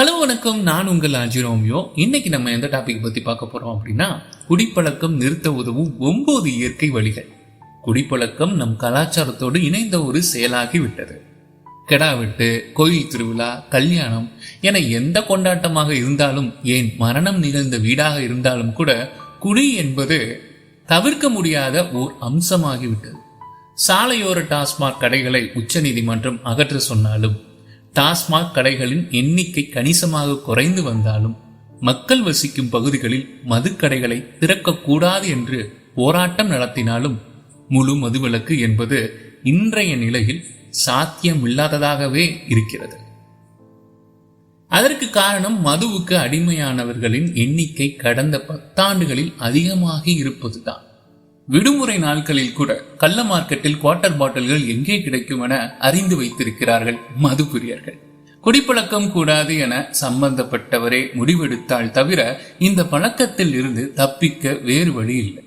Hello வணக்கம். நான் உங்கள் அஜிரோமியோ இன்னைக்கு நம்ம எந்த டாபிக் பத்தி பார்க்க போறோம் அப்படின்னா குடிப்பழக்கம் நிறுத்த உதவும் ஒன்பது இயற்கை வழிகள். குடிப்பழக்கம் நம் கலாச்சாரத்தோடு இணைந்த ஒரு செயலாகி விட்டது. கெடா வெட்டு கோயில் திருவிழா கல்யாணம் என எந்த கொண்டாட்டமாக இருந்தாலும் ஏன் மரணம் நிகழ்ந்த வீடாக இருந்தாலும் கூட குடி என்பது தவிர்க்க முடியாத ஓர் அம்சமாகிவிட்டது சாலையோர டாஸ்மாக் கடைகளை உச்சநீதிமன்றம் அகற்ற சொன்னாலும் டாஸ்மாக் கடைகளின் எண்ணிக்கை கணிசமாக குறைந்து வந்தாலும் மக்கள் வசிக்கும் பகுதிகளில் மதுக்கடைகளை திறக்கக்கூடாது என்று போராட்டம் நடத்தினாலும் முழு மதுவிலக்கு என்பது இன்றைய நிலையில் சாத்தியமில்லாததாகவே இருக்கிறது. அதற்கு காரணம் மதுவுக்கு அடிமையானவர்களின் எண்ணிக்கை கடந்த பத்தாண்டுகளில் அதிகமாகி இருப்பதுதான். விடுமுறை நாட்களில் கூட கள்ள மார்க்கெட்டில் குவார்ட்டர் பாட்டில்கள் எங்கே கிடைக்கும் என அறிந்து வைத்திருக்கிறார்கள் மது பிரியர்கள் குடிப்பழக்கம் கூடாது என சம்பந்தப்பட்டவரே முடிவெடுத்தால் தவிர இந்த பழக்கத்தில் இருந்து தப்பிக்க வேறு வழி இல்லை.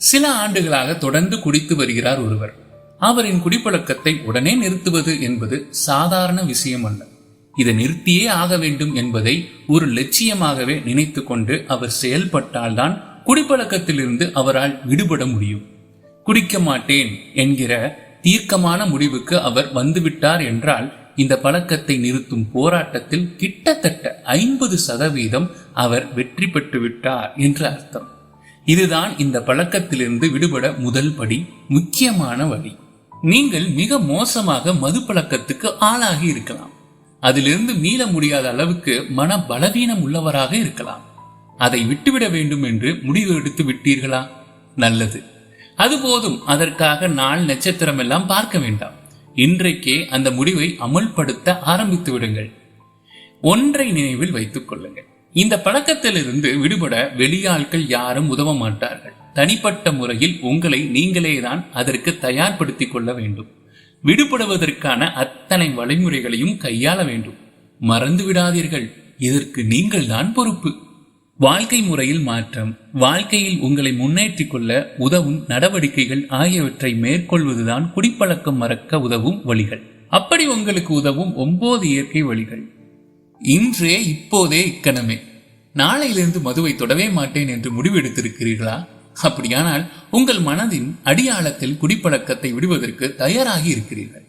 சில ஆண்டுகளாக தொடர்ந்து குடித்து வருகிறார் ஒருவர். அவரின் குடிப்பழக்கத்தை உடனே நிறுத்துவது என்பது சாதாரண விஷயம் அல்ல. இதை நிறுத்தியே ஆக வேண்டும் என்பதை ஒரு லட்சியமாகவே நினைத்து கொண்டு அவர் செயல்பட்டால்தான் குடிப்பழக்கத்திலிருந்து அவரால் விடுபட முடியும். குடிக்க மாட்டேன் என்கிற தீர்க்கமான முடிவுக்கு அவர் வந்துவிட்டார் என்றால் இந்த பழக்கத்தை நிறுத்தும் போராட்டத்தில் கிட்டத்தட்ட ஐம்பது சதவீதம் அவர் வெற்றி பெற்று விட்டார் என்று அர்த்தம். இதுதான் இந்த பழக்கத்திலிருந்து விடுபட முதல் படி முக்கியமான வழி. நீங்கள் மிக மோசமாக மது பழக்கத்துக்கு ஆளாகி இருக்கலாம். அதிலிருந்து மீள முடியாத அளவுக்கு மன பலவீனம் உள்ளவராக இருக்கலாம். அதை விட்டுவிட வேண்டும் என்று முடிவு எடுத்து விட்டீர்களா? நல்லது. அது போதும் அதற்காக நாள் நட்சத்திரம் எல்லாம் பார்க்க வேண்டாம். இன்றைக்கே அந்த முடிவை அமல்படுத்த ஆரம்பித்து விடுங்கள். ஒன்றை நினைவில் வைத்துக் கொள்ளுங்கள். இந்த பழக்கத்திலிருந்து விடுபட வெளியாட்கள் யாரும் உதவ மாட்டார்கள். தனிப்பட்ட முறையில் உங்களை நீங்களே தான் அதற்கு தயார்படுத்திக் கொள்ள வேண்டும். விடுபடுவதற்கான அத்தனை வழிமுறைகளையும் கையாள வேண்டும். மறந்து விடாதீர்கள் இதற்கு நீங்கள் தான் பொறுப்பு. வாழ்க்கை முறையில் மாற்றம் வாழ்க்கையில் உங்களை முன்னேற்றிக் கொள்ள உதவும் நடவடிக்கைகள் ஆகியவற்றை மேற்கொள்வதுதான் குடிப்பழக்கம் மறக்க உதவும் வழிகள். அப்படி உங்களுக்கு உதவும் ஒன்பது இயற்கை வழிகள். இன்றே இப்போதே இக்கணமே. நாளையிலிருந்து மதுவை தொடவே மாட்டேன் என்று முடிவெடுத்திருக்கிறீர்களா? அப்படியானால் உங்கள் மனதின் அடியாளத்தில் குடிப்பழக்கத்தை விடுவதற்கு தயாராகி இருக்கிறீர்கள்.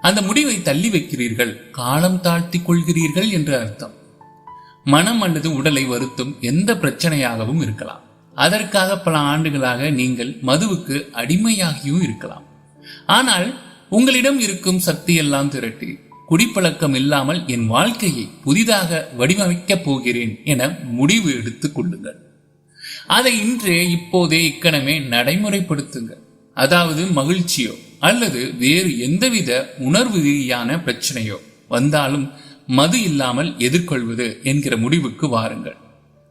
அந்த முடிவை தள்ளி வைக்கிறீர்கள். காலம் தாழ்த்தி கொள்கிறீர்கள் என்று அர்த்தம். மனம் அல்லது உடலை வருத்தும் எந்த பிரச்சனையாகவும் இருக்கலாம். அதற்காக பல ஆண்டுகளாக நீங்கள் மதுவுக்கு அடிமையாகியும் இருக்கலாம். ஆனால் உங்களிடம் இருக்கும் சக்தி எல்லாம் திரட்டி குடிப்பழக்கம் இல்லாமல் என் வாழ்க்கையை புதிதாக வடிவமைக்கப் போகிறேன் என முடிவு எடுத்துக் கொள்ளுங்கள். அதை இன்றே இப்போதே இக்கணமே நடைமுறைப்படுத்துங்கள். அதாவது மகிழ்ச்சியோ அல்லது வேறு எந்தவித உணர்வு ரீதியான பிரச்சனையோ வந்தாலும் மது இல்லாமல் எதிர்கொள்வது என்கிற முடிவுக்கு வாருங்கள்.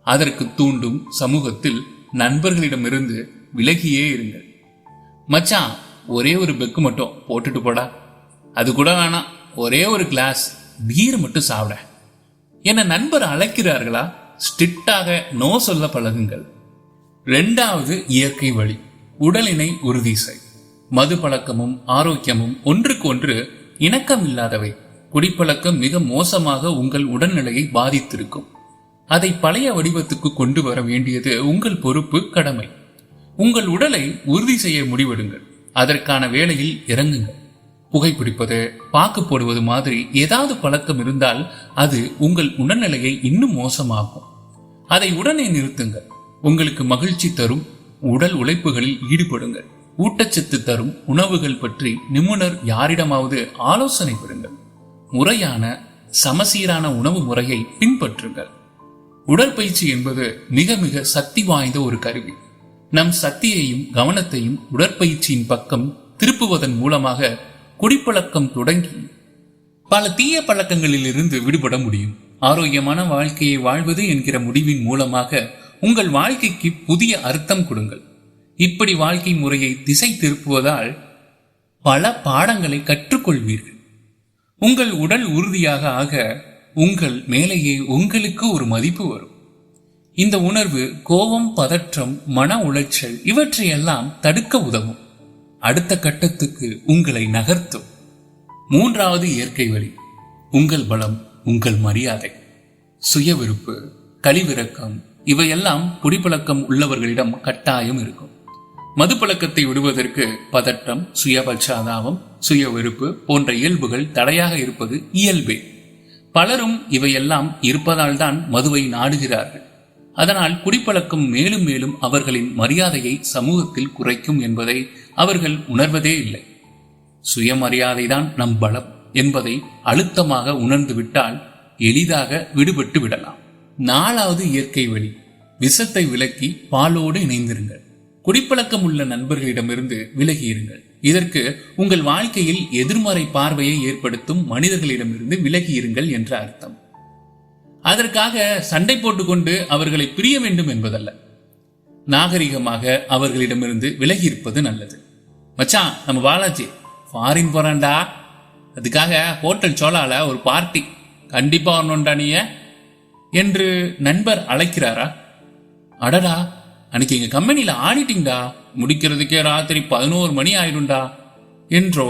அதற்கு தூண்டும் சமூகத்தில் நண்பர்களிடமிருந்து விலகியே இருங்கள். மச்சான் ஒரே ஒரு பெக்கு மட்டும் போட்டுட்டு போடா. அது கூட வேணாம். ஒரே ஒரு கிளாஸ் பீர் மட்டும் சாப்பிட. என்ன நண்பர் அழைக்கிறார்களா? ஸ்ட்ரிக்டாக நோ சொல்ல பழகுங்கள். இரண்டாவது இயற்கை வழி உடலினை உறுதி செய். மது பழக்கமும் ஆரோக்கியமும் ஒன்றுக்கு ஒன்று இணக்கம் இல்லாதவை குடிப்பழக்கம் மிக மோசமாக உங்கள் உடல்நிலையை பாதித்திருக்கும். அதை பழைய வடிவத்துக்கு கொண்டு வர வேண்டியது உங்கள் பொறுப்பு கடமை. உங்கள் உடலை உறுதி செய்ய முடிவெடுங்கள். அதற்கான வேலையில் இறங்குங்கள். புகைப்பிடிப்பது பாக்கு போடுவது மாதிரி ஏதாவது பழக்கம் இருந்தால் அது உங்கள் உடல்நிலையை இன்னும் மோசமாகும் அதை உடனே நிறுத்துங்கள். உங்களுக்கு மகிழ்ச்சி தரும் உடல் உழைப்புகளில் ஈடுபடுங்கள். ஊட்டச்சத்து தரும் உணவுகள் பற்றி நிபுணர் யாரிடமாவது ஆலோசனை பெறுங்கள். முறையான சமசீரான உணவு முறையை பின்பற்றுங்கள். உடற்பயிற்சி என்பது மிக மிக சக்தி வாய்ந்த ஒரு கருவி. நம் சக்தியையும் கவனத்தையும் உடற்பயிற்சியின் பக்கம் திருப்புவதன் மூலமாக குடிப்பழக்கம் தொடங்கி பல தீய பழக்கங்களில் இருந்து விடுபட முடியும். ஆரோக்கியமான வாழ்க்கையை வாழ்வது என்கிற முடிவின் மூலமாக உங்கள் வாழ்க்கைக்கு புதிய அர்த்தம் கொடுங்கள். இப்படி வாழ்க்கை முறையை திசை திருப்புவதால் பல பாடங்களை கற்றுக்கொள்வீர்கள். உங்கள் உடல் உறுதியாக ஆக உங்கள் மேலேயே உங்களுக்கு ஒரு மதிப்பு வரும். இந்த உணர்வு கோபம் பதற்றம் மன உளைச்சல் இவற்றையெல்லாம் தடுக்க உதவும். அடுத்த கட்டத்துக்கு உங்களை நகர்த்தும். மூன்றாவது இயற்கை வழி உங்கள் பலம் உங்கள் மரியாதை. சுய விருப்பு கழிவிறக்கம் இவையெல்லாம் குடிப்பழக்கம் உள்ளவர்களிடம் கட்டாயம் இருக்கும். மதுப்பழக்கத்தை விடுவதற்கு பதட்டம் சுயபட்சாதாபம் சுய வெறுப்பு போன்ற இயல்புகள் தடையாக இருப்பது இயல்பே. பலரும் இவையெல்லாம் இருப்பதால் தான் மதுவை நாடுகிறார்கள். அதனால் குடிப்பழக்கம் மேலும் மேலும் அவர்களின் மரியாதையை சமூகத்தில் குறைக்கும் என்பதை அவர்கள் உணர்வதே இல்லை. சுயமரியாதைதான் நம் பலம் என்பதை அழுத்தமாக உணர்ந்து விட்டால் எளிதாக விடுபட்டு விடலாம். நாலாவது இயற்கை வழி. விஷத்தை விலக்கி பாலோடு இணைந்திருங்கள். குடிப்பழக்கம் உள்ள நண்பர்களிடமிருந்து விலகியிருங்கள். இதற்கு உங்கள் வாழ்க்கையில் எதிர்மறை பார்வையை ஏற்படுத்தும் மனிதர்களிடமிருந்து விலகியிருங்கள் என்ற அர்த்தம். அதற்காக சண்டை போட்டுக்கொண்டு அவர்களை பிரிய வேண்டும் என்பதல்ல. நாகரிகமாக அவர்களிடமிருந்து விலகி இருப்பது நல்லது. மச்சான் நம்ம பாலாஜி ஃபாரின் போறான்டா. அதுக்காக ஹோட்டல் சோலால ஒரு பார்ட்டி கண்டிப்பா வரணும்டா நீ என்று நண்பர் அழைக்கிறாரா? அடடா அன்னைக்கு எங்க கம்பெனியில ஆடிட்டிங்டா. முடிக்கிறதுக்கே ராத்திரி பதினோரு மணி ஆயிடும்டா என்றோ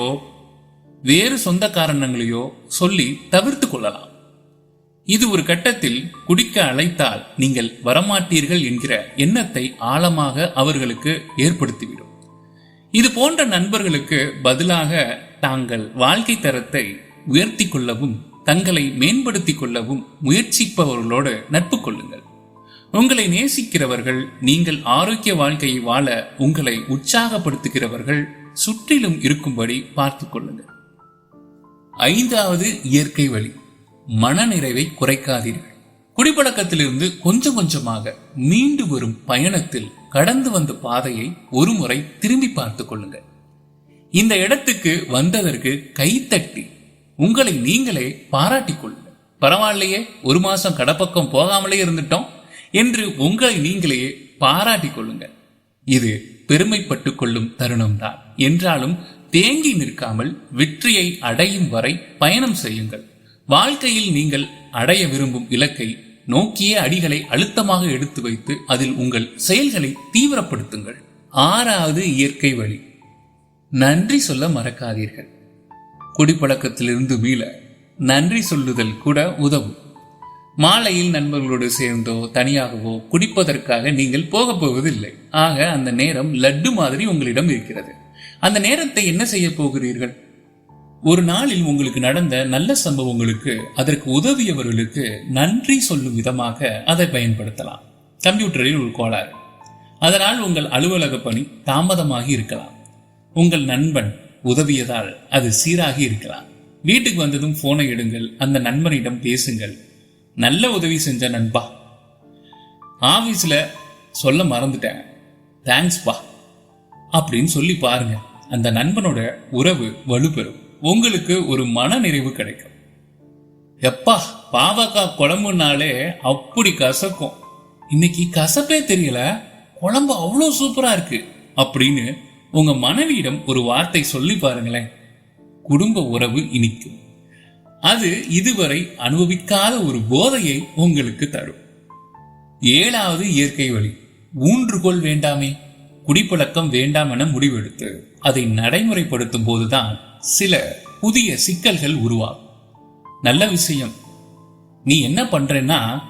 வேறு சொந்த காரணங்களையோ சொல்லி தவிர்த்து கொள்ளலாம். இது ஒரு கட்டத்தில் குடிக்க அழைத்தால் நீங்கள் வரமாட்டீர்கள் என்கிற எண்ணத்தை ஆழமாக அவர்களுக்கு ஏற்படுத்திவிடும். இது போன்ற நண்பர்களுக்கு பதிலாக தாங்கள் வாழ்க்கை தரத்தை உயர்த்தி கொள்ளவும் தங்களை மேம்படுத்திக் கொள்ளவும் முயற்சிப்பவர்களோடு நட்பு கொள்ளுங்கள். உங்களை நேசிக்கிறவர்கள் நீங்கள் ஆரோக்கிய வாழ்க்கையை வாழ உங்களை உற்சாகப்படுத்துகிறவர்கள் சுற்றிலும் இருக்கும்படி பார்த்துக் கொள்ளுங்கள். ஐந்தாவது இயற்கை வழி மனநிறைவை குறைக்காதீர்கள். குடிப்பழக்கத்திலிருந்து கொஞ்சம் கொஞ்சமாக மீண்டு வரும் பயணத்தில் கடந்து வந்த பாதையை ஒருமுறை திரும்பி பார்த்துக் கொள்ளுங்கள். இந்த இடத்துக்கு வந்ததற்கு கைத்தட்டி உங்களை நீங்களே பாராட்டிக் கொள்ளுங்கள். பரவாயில்லையே ஒரு மாசம் கடப்பக்கம் போகாமலே இருந்துட்டோம். என்று உங்களை நீங்களே பாராட்டிக் கொள்ளுங்கள். இது பெருமைப்பட்டுக் கொள்ளும் தருணம்தான். என்றாலும் தேங்கி நிற்காமல் வெற்றியை அடையும் வரை பயணம் செய்யுங்கள். வாழ்க்கையில் நீங்கள் அடைய விரும்பும் இலக்கை நோக்கிய அடிகளை அழுத்தமாக எடுத்து வைத்து அதில் உங்கள் செயல்களை தீவிரப்படுத்துங்கள். ஆறாவது இயற்கை வழி. நன்றி சொல்ல மறக்காதீர்கள். குடிப்பழக்கத்திலிருந்து மீள நன்றி சொல்லுதல் கூட உதவும். மாலையில் நண்பர்களோடு சேர்ந்தோ தனியாகவோ குடிப்பதற்காக நீங்கள் போக போவதில்லை. ஆக அந்த நேரம் லட்டு மாதிரி உங்களிடம் இருக்கிறது. அந்த நேரத்தை என்ன செய்ய போகிறீர்கள்? ஒரு நாளில் உங்களுக்கு நடந்த நல்ல சம்பவங்களுக்கு அதற்கு உதவியவர்களுக்கு நன்றி சொல்லும் விதமாக அதை பயன்படுத்தலாம். கம்ப்யூட்டரில் ஒரு கோளாறு. அதனால் உங்கள் அலுவலக பணி தாமதமாகி இருக்கலாம். உங்கள் நண்பன் உதவியதால் அது சீராகி இருக்கலாம். வீட்டுக்கு வந்ததும் போனை எடுங்கள். அந்த நண்பனிடம் பேசுங்கள். நல்ல உதவி செஞ்ச நண்பா. ஆஃபீஸில் சொல்ல மறந்துட்டேன். தேங்க்ஸ்பா அப்படின்னு சொல்லி பாருங்க. அந்த நண்பனோட உறவு வலுப்பெறும். உங்களுக்கு ஒரு மன நிறைவு கிடைக்கும். எப்பா பாவக்காய் குழம்புனாலே அப்படி கசக்கும். இன்னைக்கு கசப்பே தெரியல. குழம்பு அவ்வளோ சூப்பரா இருக்கு. அப்படின்னு உங்க மனைவியிடம் ஒரு வார்த்தை சொல்லி பாருங்களேன். குடும்ப உறவு இனிக்கும். அது இதுவரை அனுபவிக்காத ஒரு போதையை உங்களுக்கு தரும். ஏழாவது இயற்கை வழி ஊன்றுகோல் வேண்டாமே குடிப்பழக்கம் வேண்டாம் என முடிவெடுத்து அதை நடைமுறைப்படுத்தும் போதுதான் சில புதிய சிக்கல்கள் உருவாகும். நல்ல விஷயம் நீ என்ன பண்றேன்னா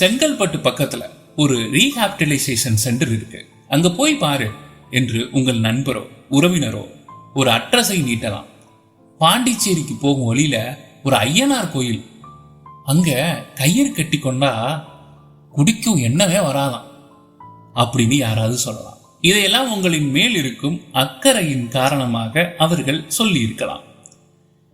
செங்கல்பட்டு பக்கத்துல ஒரு ரீஹாபிட்டலைசேஷன் சென்டர் இருக்கு. அங்க போய் பாரு என்று உங்கள் நண்பரோ உறவினரோ ஒரு அட்ரஸை நீட்டலாம். பாண்டிச்சேரிக்கு போகும் வழியில ஒரு ஐயனார் கோயில். அங்க கயிறு கட்டி கொண்டா குடிக்கும் எண்ணமே வராதாம். அப்படின்னு யாராவது சொல்லலாம். இதையெல்லாம் உங்களின் மேல் இருக்கும் அக்கறையின் காரணமாக அவர்கள் சொல்லி இருக்கலாம்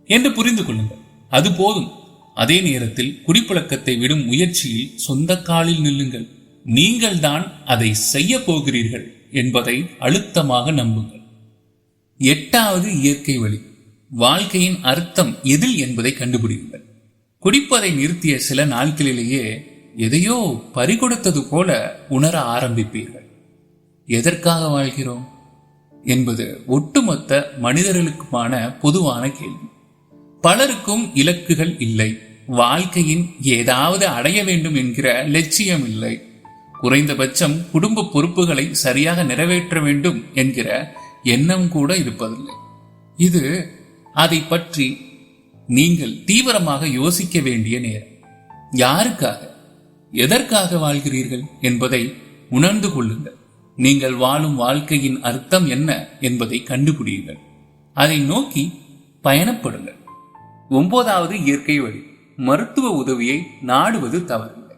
என்று புரிந்து கொள்ளுங்கள். அது போதும். அதே நேரத்தில் குடிப்பழக்கத்தை விடும் முயற்சியில் சொந்த காலில் நில்லுங்கள். நீங்கள் தான் அதை செய்ய போகிறீர்கள் என்பதை அழுத்தமாக நம்புங்கள். எட்டாவது இயற்கை வழி. வாழ்க்கையின் அர்த்தம் எதில் என்பதை கண்டுபிடிங்கள் குடிப்பதை நிறுத்திய சில நாட்களிலேயே எதையோ பறிகொடுத்தது போல உணர ஆரம்பிப்பீர்கள். எதற்காக வாழ்கிறோம்? என்பது ஒட்டுமொத்த மனிதர்களுக்குமான பொதுவான கேள்வி. பலருக்கும் இலக்குகள் இல்லை. வாழ்க்கையின் ஏதாவது அடைய வேண்டும் என்கிற லட்சியம் இல்லை. குறைந்தபட்சம் குடும்ப பொறுப்புகளை சரியாக நிறைவேற்ற வேண்டும் என்கிற எண்ணம் கூட இருப்பதில்லை. இது அதை பற்றி நீங்கள் தீவிரமாக யோசிக்க வேண்டிய நேரம். யாருக்காக? எதற்காக வாழ்கிறீர்கள் என்பதை உணர்ந்து கொள்ளுங்கள். நீங்கள் வாழும் வாழ்க்கையின் அர்த்தம் என்ன என்பதை கண்டுபிடியுங்கள். அதை நோக்கி பயணப்படுங்கள். ஒன்பதாவது இயற்கை வழி மருத்துவ உதவியை நாடுவது தவறில்லை.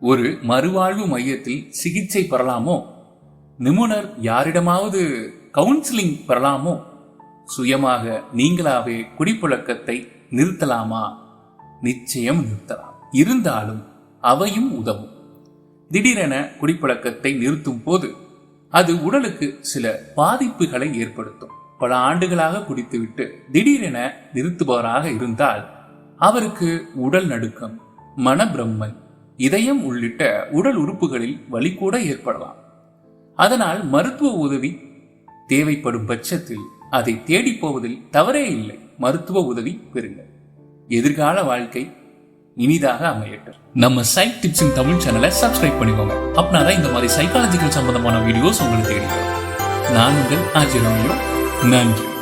ஒரு மறுவாழ்வு மையத்தில் சிகிச்சை பெறலாமோ? நிபுணர் யாரிடமாவது கவுன்சிலிங் பெறலாமோ? சுயமாக நீங்களாவே குடிப்பழக்கத்தை நிறுத்தலாமா? நிச்சயம் நிறுத்தலாம். இருந்தாலும் அவையும் உதவும். திடீரென குடிப்பழக்கத்தை நிறுத்தும் போது அது உடலுக்கு சில பாதிப்புகளை ஏற்படுத்தும். பல ஆண்டுகளாக குடித்துவிட்டு திடீரென நிறுத்துபவராக இருந்தால் அவருக்கு உடல் நடுக்கம் மனப்பிரம்மை இதயம் உள்ளிட்ட உடல் உறுப்புகளில் வலி கூட ஏற்படலாம். அதனால் மருத்துவ உதவி தேவைப்படும் பட்சத்தில் அதை தேடிப் போவதில் தவறே இல்லை. மருத்துவ உதவி பெறுங்கள் எதிர்கால வாழ்க்கை இனிதாக அமையட்டும். நம்ம சைட் டிப்ஸின் தமிழ் சேனலை சப்ஸ்கிரைப் பண்ணிக்கோங்க. அப்படின்னா இந்த மாதிரி சைக்காலஜிக்கல் சம்பந்தமான வீடியோஸ் உங்களுக்கு தெரியும். நான் உங்கள் ஆஜிரோமியோ நன்றி.